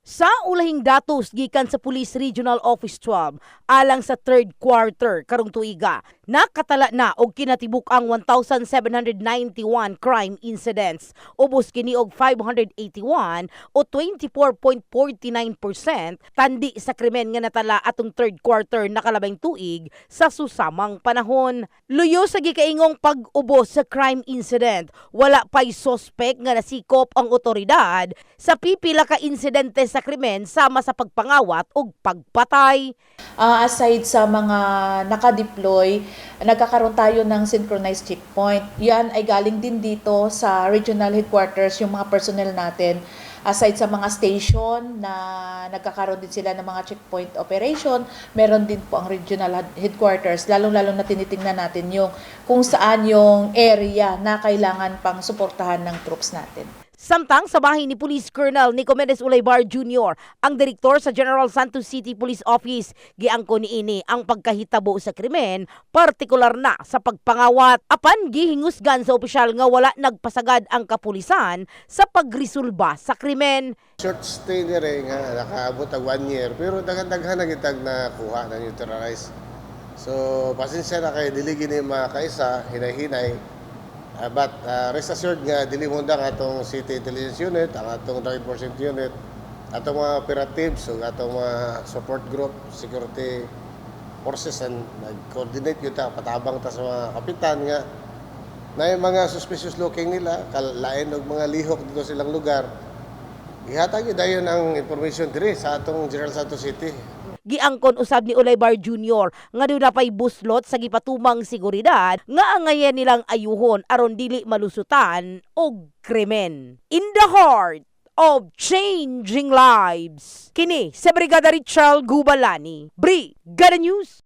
Sa ulahing datos gikan sa Police Regional Office 12 alang sa third quarter karong tuiga nakatala na og kinatibuk ang 1791 crime incidents. Ubos kini og 581 o 24.49% tandi sa krimen nga natala atong third quarter nakalabing tuig sa susamang panahon. Luyo sa gikaingong pag-ubos sa crime incident wala pay sospek nga nasikop ang otoridad sa pipila ka insidente sa krimen sama sa pagpangawat ug pagpatay. Ah, aside sa mga nakadeploy, nagkakaroon tayo ng synchronized checkpoint. Yan ay galing din dito sa regional headquarters, yung mga personnel natin. Aside sa mga station na nagkakaroon din sila ng mga checkpoint operation, meron din po ang regional head- headquarters, lalong-lalo na tinitingnan natin yung kung saan yung area na kailangan pang suportahan ng troops natin. Samtang sa bahay ni Police Colonel Nico Mendez Ulaybar Jr., ang direktor sa General Santos City Police Office, giangko ni ini ang pagkahitabo sa krimen, partikular na sa pagpangawat. Apan gihingusgan sa opisyal nga wala nagpasagad ang kapulisan sa pagresolba sa krimen. Short stay ni Ray nga nakaabot ang one year pero daghan-daghan na gitag na kuha na neutralize. So pasensya na kay dili gini makaisa hinay-hinay. Ah, but ah, rest assured nga dili mo ang atong City Intelligence Unit, ang atong Drug Enforcement Unit, atong mga operatives ug atong mga support group, security forces and nag-coordinate yun ta, patabang ta sa mga kapitan nga na yung mga suspicious looking nila, kalain og mga lihok dito silang lugar, Ihatag yun dayon ang information diri sa atong General Santos City. Giangkon usab ni Ulaybar Jr. nga doon na pay buslot sa gipatumang seguridad nga angayan nilang ayuhon aron dili malusutan og krimen. In the heart of changing lives. Kini sa Brigada Richard Gubalani. Brigada News.